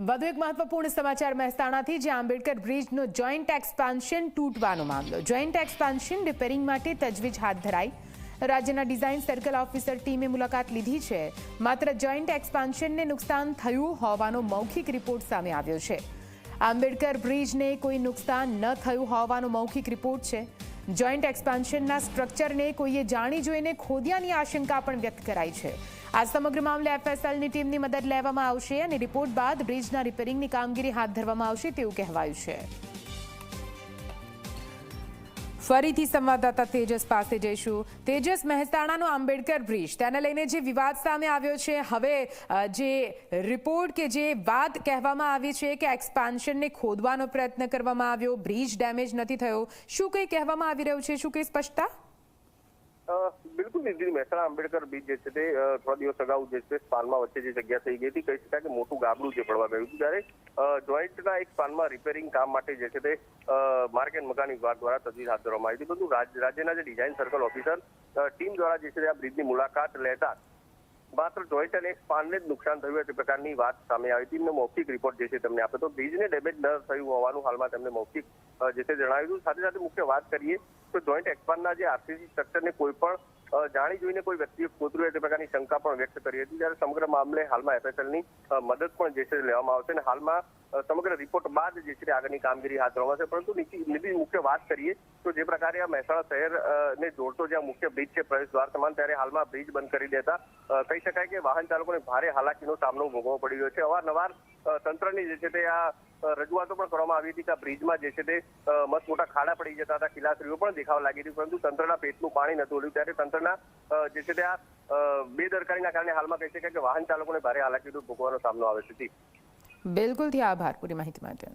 વધુ એક મહત્વપૂર્ણ સમાચાર મહેસાણાથી જે આંબેડકર બ્રિજનો જોઈન્ટ એક્સપાન્શન તૂટવાનો મામલો. જોઈન્ટ એક્સપાન્શન રિપેરિંગ માટે તજવીજ હાથ ધરાઈ. રાજ્યના ડિઝાઇન સર્કલ ઓફિસર ટીમે મુલાકાત લીધી છે. માત્ર જોઈન્ટ એક્સપાન્શનને નુકસાન થયું હોવાનો મૌખિક રિપોર્ટ સામે આવ્યો છે. આંબેડકર બ્રિજને કોઈ નુકસાન ન થયું હોવાનો મૌખિક રિપોર્ટ છે. જોઈન્ટ એક્સપાન્શનના સ્ટ્રક્ચરને કોઈએ જાણી જોઈને ખોદ્યાની આશંકા પણ વ્યક્ત કરાઈ છે. આ સમગ્ર મામલે એફએસએલની ટીમની મદદ લેવામાં આવશે અને રિપોર્ટ બાદ બ્રિજના રિપેરિંગની કામગીરી હાથ ધરવામાં આવશે તેવું કહેવાયું છે. ફરીથી સંવાદદાતા તેજસ પાસે જઈશું. તેજસ મહેસાણાનો આંબેડકર બ્રિજ, તેને લઈને જે વિવાદ સામે આવ્યો છે, હવે જે રિપોર્ટ કે જે વાત કહેવામાં આવી છે કે એક્સપાન્શનને ખોદવાનો પ્રયત્ન કરવામાં આવ્યો, બ્રિજ ડેમેજ નથી થયો, શું કંઈ કહેવામાં આવી રહ્યું છે? શું કંઈ સ્પષ્ટતા? અ, બિલકુલ મહેસાણા આંબેડકર બીચ જે છે તે થોડા દિવસ અગાઉ જે છે સ્પાનમાં વચ્ચે જે જગ્યા થઈ ગઈ હતી કહી શકાય કે મોટું ગાબડું જે પડવા ગયું હતું. ત્યારે જોઈન્ટના એક સ્પાનમાં રિપેરિંગ કામ માટે જે છે તે માર્ગ એન્ડ મકાન વિભાગ દ્વારા તજવીજ હાથ ધરવામાં આવી હતી. પરંતુ રાજ- રાજ્યના જે ડિઝાઇન સર્કલ ઓફિસર ટીમ દ્વારા જે છે તે આ બ્રિજની મુલાકાત લેતા માત્ર જોઈન્ટ અને સ્પાનને જ નુકસાન થયું તે પ્રકારની વાત સામે આવી હતી. મૌખિક રિપોર્ટ જે છે તમને આપ્યો તો બ્રિજને ડેમેજ ન થયું હોવાનું હાલમાં તેમને મૌખિક જે છે જણાવ્યું સાથે સાથે મુખ્ય વાત કરીએ તો જોઈન્ટ એક્સપાનના જે આરસીસી સ્ટ્રક્ચરને કોઈ પણ જાણી જોઈને કોઈ વ્યક્તિએ કોતરું એ પ્રકારની શંકા પણ વ્યક્ત કરી હતી, ત્યારે સમગ્ર મામલે હાલમાં એફએસએલની મદદ પણ જે છે લેવામાં આવશે અને હાલમાં સમગ્ર રિપોર્ટ બાદ જે છે આગળની કામગીરી હાથ ધરવામાં આવશે. પરંતુ નીતિ મુખ્ય વાત કરીએ, તો જે પ્રકારે આ મહેસાણા શહેર ને જોડતો જ્યાં મુખ્ય બ્રિજ છે પ્રવેશ દ્વાર સમાન, ત્યારે હાલમાં બ્રિજ બંધ કરી દેતા કહી શકાય કે વાહન ચાલકોને ભારે હાલાકીનો સામનો ભોગવવો પડી રહ્યો છે. અવારનવાર તંત્રની જે છે તે આ રજૂઆતો પણ કરવામાં આવી હતી કે બ્રિજમાં જે છે તે મસ્ત મોટા ખાડા પડી જતા હતા. ખિલાસરીઓ પણ દેખાવા લાગી હતી, પરંતુ તંત્રના પેટનું પાણી નતું ઓળ્યું ત્યારે તંત્રના જે છે તે આ બેદરકારીના કારણે હાલમાં કહી શકાય કે વાહન ચાલકોને ભારે હાલાકીનો ભોગવવાનો સામનો આવે છે. બિલકુલથી આભાર પૂરી માહિતી માટે.